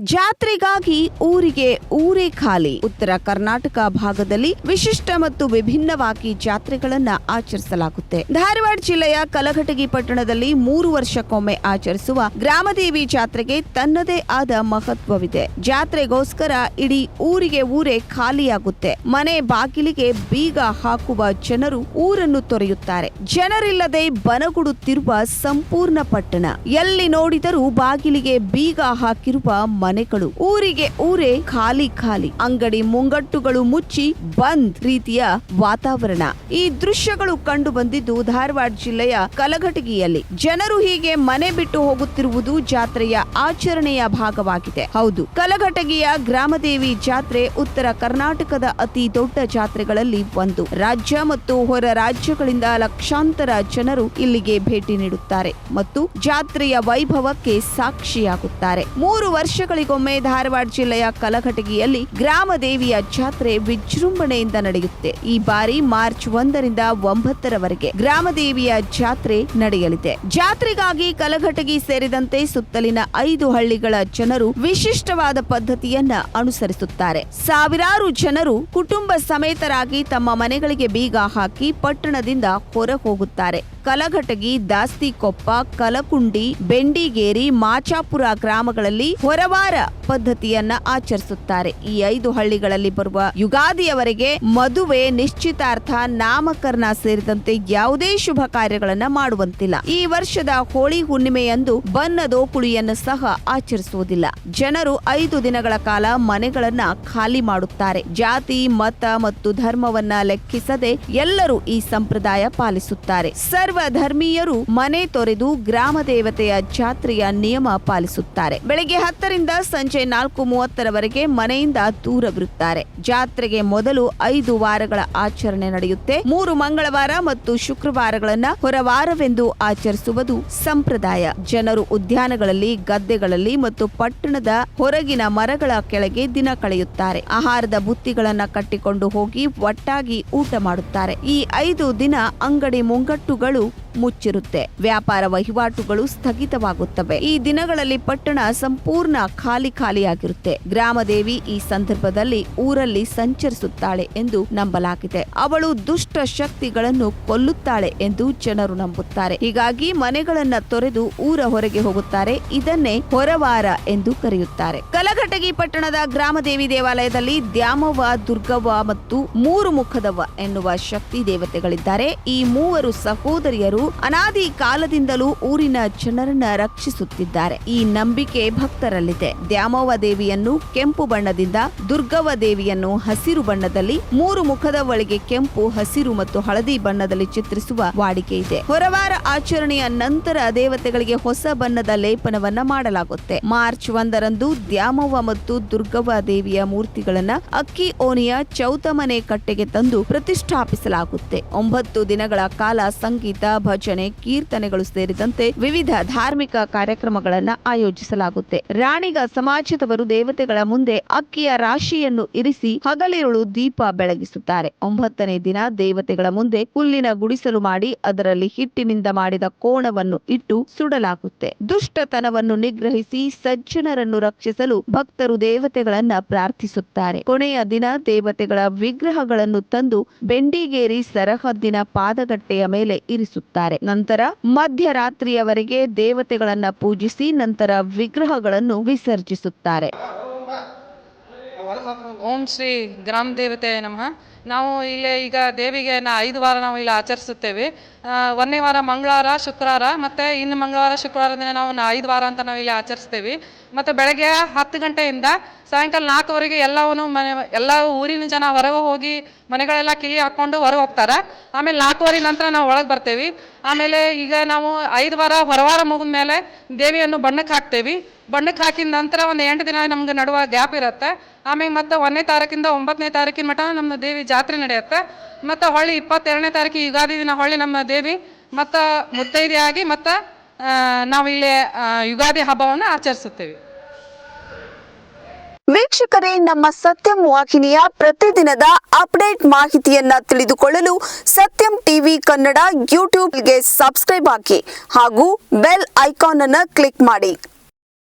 ಜಾತ್ರೆಗಾಗಿ ಊರಿಗೆ ಊರೇ ಖಾಲಿ. ಉತ್ತರ ಕರ್ನಾಟಕ ಭಾಗದಲ್ಲಿ ವಿಶಿಷ್ಟ ಮತ್ತು ವಿಭಿನ್ನವಾಗಿ ಜಾತ್ರೆಗಳನ್ನ ಆಚರಿಸಲಾಗುತ್ತೆ. ಧಾರವಾಡ ಜಿಲ್ಲೆಯ ಕಲಘಟಗಿ ಪಟ್ಟಣದಲ್ಲಿ ಮೂರು ವರ್ಷಕ್ಕೊಮ್ಮೆ ಆಚರಿಸುವ ಗ್ರಾಮದೇವಿ ಜಾತ್ರೆಗೆ ತನ್ನದೇ ಆದ ಮಹತ್ವವಿದೆ. ಜಾತ್ರೆಗೋಸ್ಕರ ಇಡೀ ಊರಿಗೆ ಊರೇ ಖಾಲಿಯಾಗುತ್ತೆ. ಮನೆ ಬಾಗಿಲಿಗೆ ಬೀಗ ಹಾಕುವ ಜನರು ಊರನ್ನು ತೊರೆಯುತ್ತಾರೆ. ಜನರಿಲ್ಲದೆ ಬನಗುಡುತ್ತಿರುವ ಸಂಪೂರ್ಣ ಪಟ್ಟಣ. ಎಲ್ಲಿ ನೋಡಿದರೂ ಬಾಗಿಲಿಗೆ ಬೀಗ ಹಾಕಿರುವ ಮನೆಗಳು. ಊರಿಗೆ ಊರೇ ಖಾಲಿ ಖಾಲಿ. ಅಂಗಡಿ ಮುಂಗಟ್ಟುಗಳು ಮುಚ್ಚಿ ಬಂದ್ ರೀತಿಯ ವಾತಾವರಣ. ಈ ದೃಶ್ಯಗಳು ಕಂಡು ಬಂದಿದ್ದು ಧಾರವಾಡ ಜಿಲ್ಲೆಯ ಕಲಘಟಗಿಯಲ್ಲಿ. ಜನರು ಹೀಗೆ ಮನೆ ಬಿಟ್ಟು ಹೋಗುತ್ತಿರುವುದು ಜಾತ್ರೆಯ ಆಚರಣೆಯ ಭಾಗವಾಗಿದೆ. ಹೌದು, ಕಲಘಟಗಿಯ ಗ್ರಾಮದೇವಿ ಜಾತ್ರೆ ಉತ್ತರ ಕರ್ನಾಟಕದ ಅತಿ ದೊಡ್ಡ ಜಾತ್ರೆಗಳಲ್ಲಿ ಒಂದು. ರಾಜ್ಯ ಮತ್ತು ಹೊರ ರಾಜ್ಯಗಳಿಂದ ಲಕ್ಷಾಂತರ ಜನರು ಇಲ್ಲಿಗೆ ಭೇಟಿ ನೀಡುತ್ತಾರೆ ಮತ್ತು ಜಾತ್ರೆಯ ವೈಭವಕ್ಕೆ ಸಾಕ್ಷಿಯಾಗುತ್ತಾರೆ. ಮೂರು ವರ್ಷಗಳಿಗೊಮ್ಮೆ ಧಾರವಾಡ ಜಿಲ್ಲೆಯ ಕಲಘಟಗಿಯಲ್ಲಿ ಗ್ರಾಮ ದೇವಿಯ ಜಾತ್ರೆ ವಿಜೃಂಭಣೆಯಿಂದ ನಡೆಯುತ್ತೆ. ಈ ಬಾರಿ ಮಾರ್ಚ್ ಒಂದರಿಂದ ಒಂಬತ್ತರವರೆಗೆ ಗ್ರಾಮದೇವಿಯ ಜಾತ್ರೆ ನಡೆಯಲಿದೆ. ಜಾತ್ರೆಗಾಗಿ ಕಲಘಟಗಿ ಸೇರಿದಂತೆ ಸುತ್ತಲಿನ ಐದು ಹಳ್ಳಿಗಳ ಜನರು ವಿಶಿಷ್ಟವಾದ ಪದ್ಧತಿಯನ್ನ ಅನುಸರಿಸುತ್ತಾರೆ. ಸಾವಿರಾರು ಜನರು ಕುಟುಂಬ ಸಮೇತರಾಗಿ ತಮ್ಮ ಮನೆಗಳಿಗೆ ಬೀಗ ಹಾಕಿ ಪಟ್ಟಣದಿಂದ ಹೊರ ಹೋಗುತ್ತಾರೆ ಕಲಘಟಗಿ, ದಾಸ್ತಿಕೊಪ್ಪ, ಕಲಕುಂಡಿ, ಬೆಂಡಿಗೇರಿ, ಮಾಚಾಪುರ ಗ್ರಾಮಗಳಲ್ಲಿ ಹೊರವಾರ ಪದ್ಧತಿಯನ್ನ ಆಚರಿಸುತ್ತಾರೆ. ಈ ಐದು ಹಳ್ಳಿಗಳಲ್ಲಿ ಬರುವ ಯುಗಾದಿಯವರೆಗೆ ಮದುವೆ, ನಿಶ್ಚಿತಾರ್ಥ, ನಾಮಕರಣ ಸೇರಿದಂತೆ ಯಾವುದೇ ಶುಭ ಕಾರ್ಯಗಳನ್ನ ಮಾಡುವಂತಿಲ್ಲ. ಈ ವರ್ಷದ ಹೋಳಿ ಹುಣ್ಣಿಮೆಯಂದು ಬನ್ನದ ಕುಳಿಯನ್ನು ಸಹ ಆಚರಿಸುವುದಿಲ್ಲ. ಜನರು ಐದು ದಿನಗಳ ಕಾಲ ಮನೆಗಳನ್ನ ಖಾಲಿ ಮಾಡುತ್ತಾರೆ. ಜಾತಿ, ಮತ ಮತ್ತು ಧರ್ಮವನ್ನ ಲೆಕ್ಕಿಸದೆ ಎಲ್ಲರೂ ಈ ಸಂಪ್ರದಾಯ ಪಾಲಿಸುತ್ತಾರೆ. ಸರ್ವ ಧರ್ಮೀಯರು ಮನೆ ತೊರೆದು ಗ್ರಾಮ ದೇವತೆಯ ಜಾತ್ರೆಯ ನಿಯಮ ಪಾಲಿಸುತ್ತಾರೆ. ಬೆಳಗ್ಗೆ ಹತ್ತರಿಂದ ಸಂಜೆ ನಾಲ್ಕು ಮೂವತ್ತರವರೆಗೆ ಮನೆಯಿಂದ ದೂರವಿರುತ್ತಾರೆ. ಜಾತ್ರೆಗೆ ಮೊದಲು ಐದು ವಾರಗಳ ಆಚರಣೆ ನಡೆಯುತ್ತೆ. ಮೂರು ಮಂಗಳವಾರ ಮತ್ತು ಶುಕ್ರವಾರಗಳನ್ನ ಹೊರವಾರವೆಂದು ಆಚರಿಸುವುದು ಸಂಪ್ರದಾಯ. ಜನರು ಉದ್ಯಾನಗಳಲ್ಲಿ, ಗದ್ದೆಗಳಲ್ಲಿ ಮತ್ತು ಪಟ್ಟಣದ ಹೊರಗಿನ ಮರಗಳ ಕೆಳಗೆ ದಿನ ಕಳೆಯುತ್ತಾರೆ. ಆಹಾರದ ಬುತ್ತಿಗಳನ್ನ ಕಟ್ಟಿಕೊಂಡು ಹೋಗಿ ಒಟ್ಟಾಗಿ ಊಟ ಮಾಡುತ್ತಾರೆ. ಈ ಐದು ದಿನ ಅಂಗಡಿ ಮುಂಗಟ್ಟುಗಳು ಮುಚ್ಚಿರುತ್ತೆ. ವ್ಯಾಪಾರ ವಹಿವಾಟುಗಳು ಸ್ಥಗಿತವಾಗುತ್ತವೆ. ಈ ದಿನಗಳಲ್ಲಿ ಪಟ್ಟಣ ಸಂಪೂರ್ಣ ಖಾಲಿ ಖಾಲಿಯಾಗಿರುತ್ತೆ. ಗ್ರಾಮದೇವಿ ಈ ಸಂದರ್ಭದಲ್ಲಿ ಊರಲ್ಲಿ ಸಂಚರಿಸುತ್ತಾಳೆ ಎಂದು ನಂಬಲಾಗಿದೆ. ಅವಳು ದುಷ್ಟ ಶಕ್ತಿಗಳನ್ನು ಕೊಲ್ಲುತ್ತಾಳೆ ಎಂದು ಜನರು ನಂಬುತ್ತಾರೆ. ಹೀಗಾಗಿ ಮನೆಗಳನ್ನ ತೊರೆದು ಊರ ಹೊರಗೆ ಹೋಗುತ್ತಾರೆ. ಇದನ್ನೇ ಹೊರವಾರ ಎಂದು ಕರೆಯುತ್ತಾರೆ. ಕಲಘಟಗಿ ಪಟ್ಟಣದ ಗ್ರಾಮದೇವಿ ದೇವಾಲಯದಲ್ಲಿ ದ್ಯಾಮವ್ವ, ದುರ್ಗವ್ವ ಮತ್ತು ಮೂರು ಮುಖದವ್ವ ಎನ್ನುವ ಶಕ್ತಿ ದೇವತೆಗಳಿದ್ದಾರೆ. ಈ ಮೂವರು ಸಹೋದರಿಯರು ಅನಾದಿ ಕಾಲದಿಂದಲೂ ಊರಿನ ಜನರನ್ನ ರಕ್ಷಿಸುತ್ತಿದ್ದಾರೆ. ಈ ನಂಬಿಕೆ ಭಕ್ತರಲ್ಲಿದೆ. ದ್ಯಾಮವ್ವ ದೇವಿಯನ್ನು ಕೆಂಪು ಬಣ್ಣದಿಂದ, ದುರ್ಗವ್ವ ದೇವಿಯನ್ನು ಹಸಿರು ಬಣ್ಣದಲ್ಲಿ, ಮೂರು ಮುಖದ ಒಳಗೆ ಕೆಂಪು, ಹಸಿರು ಮತ್ತು ಹಳದಿ ಬಣ್ಣದಲ್ಲಿ ಚಿತ್ರಿಸುವ ವಾಡಿಕೆ ಇದೆ. ಹೊರವಾರ ಆಚರಣೆಯ ನಂತರ ದೇವತೆಗಳಿಗೆ ಹೊಸ ಬಣ್ಣದ ಲೇಪನವನ್ನ ಮಾಡಲಾಗುತ್ತೆ. ಮಾರ್ಚ್ ಒಂದರಂದು ದ್ಯಾಮವ್ವ ಮತ್ತು ದುರ್ಗವ್ವ ದೇವಿಯ ಮೂರ್ತಿಗಳನ್ನ ಅಕ್ಕಿ ಓನಿಯ ಚೌತಮನೆ ಕಟ್ಟೆಗೆ ತಂದು ಪ್ರತಿಷ್ಠಾಪಿಸಲಾಗುತ್ತೆ. ಒಂಬತ್ತು ದಿನಗಳ ಕಾಲ ಸಂಗೀತ ಭಜನೆ, ಕೀರ್ತನೆಗಳು ಸೇರಿದಂತೆ ವಿವಿಧ ಧಾರ್ಮಿಕ ಕಾರ್ಯಕ್ರಮಗಳನ್ನ ಆಯೋಜಿಸಲಾಗುತ್ತೆ. ರಾಣಿಗ ಸಮಾಜದವರು ದೇವತೆಗಳ ಮುಂದೆ ಅಕ್ಕಿಯ ರಾಶಿಯನ್ನು ಇರಿಸಿ ಹಗಲಿರುಳು ದೀಪ ಬೆಳಗಿಸುತ್ತಾರೆ. ಒಂಬತ್ತನೇ ದಿನ ದೇವತೆಗಳ ಮುಂದೆ ಹುಲ್ಲಿನ ಗುಡಿಸಲು ಮಾಡಿ ಅದರಲ್ಲಿ ಹಿಟ್ಟಿನಿಂದ ಮಾಡಿದ ಕೋಣವನ್ನು ಇಟ್ಟು ಸುಡಲಾಗುತ್ತೆ. ದುಷ್ಟತನವನ್ನು ನಿಗ್ರಹಿಸಿ ಸಜ್ಜನರನ್ನು ರಕ್ಷಿಸಲು ಭಕ್ತರು ದೇವತೆಗಳನ್ನ ಪ್ರಾರ್ಥಿಸುತ್ತಾರೆ. ಕೊನೆಯ ದಿನ ದೇವತೆಗಳ ವಿಗ್ರಹಗಳನ್ನು ತಂದು ಬೆಂಡಿಗೇರಿ ಸರಹದ್ದಿನ ಪಾದಗಟ್ಟೆಯ ಮೇಲೆ ಇರಿಸುತ್ತಾರೆ. ನಂತರ ಮಧ್ಯರಾತ್ರಿಯವರೆಗೆ ದೇವತೆಗಳನ್ನ ಪೂಜಿಸಿ ನಂತರ ವಿಗ್ರಹಗಳನ್ನು ವಿಸರ್ಜಿಸುತ್ತಾರೆ. ಓಂ ಶ್ರೀ ಗ್ರಾಮ ದೇವತೆ ನಮಃ. ನಾವು ಇಲ್ಲಿ ಈಗ ದೇವಿಗೆ ನಾ ಐದು ವಾರ ನಾವು ಇಲ್ಲಿ ಆಚರಿಸುತ್ತೇವೆ. ಒಂದನೇ ವಾರ ಮಂಗಳವಾರ, ಶುಕ್ರವಾರ ಮತ್ತು ಇನ್ನು ಮಂಗಳವಾರ, ಶುಕ್ರವಾರ ದಿನ ನಾವು ಐದು ವಾರ ಅಂತ ನಾವು ಇಲ್ಲಿ ಆಚರಿಸ್ತೇವೆ. ಮತ್ತು ಬೆಳಗ್ಗೆ ಹತ್ತು ಗಂಟೆಯಿಂದ ಸಾಯಂಕಾಲ ನಾಲ್ಕುವರೆಗೆ ಎಲ್ಲವನ್ನು ಮನೆ, ಎಲ್ಲ ಊರಿನ ಜನ ಹೊರಗೆ ಹೋಗಿ ಮನೆಗಳೆಲ್ಲ ಕಿಲಿ ಹಾಕ್ಕೊಂಡು ಹೊರಗೆ ಹೋಗ್ತಾರೆ. ಆಮೇಲೆ ನಾಲ್ಕುವರೆ ನಂತರ ನಾವು ಒಳಗೆ ಬರ್ತೇವೆ. ಆಮೇಲೆ ಈಗ ನಾವು ಐದು ವಾರ ಹೊರವಾರ ಮುಗಿದ ಮೇಲೆ ದೇವಿಯನ್ನು ಬಣ್ಣಕ್ಕೆ ಹಾಕ್ತೇವೆ. ಬಣ್ಣಕ್ಕೆ ಹಾಕಿದ ನಂತರ ಒಂದು ಎಂಟು ದಿನ ನಮ್ಗೆ ನಡುವ ಗ್ಯಾಪ್ ಇರುತ್ತೆ. ಆಮೇಲೆ ಮತ್ತೆ ಒಂದನೇ ತಾರೀಕಿಂದ ಒಂಬತ್ತನೇ ತಾರೀಕಿನ ಮಟ್ಟ ನಮ್ಮ ದೇವಿ ಜಾತ್ರೆ ನಡೆಯುತ್ತೆ. ಮತ್ತು ಹೊಳ್ಳಿ ಇಪ್ಪತ್ತೆರಡನೇ ತಾರೀಕು ಯುಗಾದಿ ದಿನ ಹೊಳ್ಳಿ ನಮ್ಮ ದೇವಿ ಮತ್ತು ಮುತ್ತೈದೆಯಾಗಿ ಮತ್ತು ನಾವು ಇಲ್ಲಿ ಯುಗಾದಿ ಹಬ್ಬವನ್ನು ಆಚರಿಸುತ್ತೇವೆ. ವೀಕ್ಷಕರೇ, ನಮ್ಮ ಸತ್ಯಂ ವಾಹಿನಿಯ ಪ್ರತಿದಿನದ ಅಪ್ಡೇಟ್ ಮಾಹಿತಿಯನ್ನ ತಿಳಿದುಕೊಳ್ಳಲು ಸತ್ಯಂ ಟಿವಿ ಕನ್ನಡ ಯೂಟ್ಯೂಬ್ಗೆ ಸಬ್ಸ್ಕ್ರೈಬ್ ಹಾಕಿ ಹಾಗೂ ಬೆಲ್ ಐಕಾನ್ ಅನ್ನು ಕ್ಲಿಕ್ ಮಾಡಿ.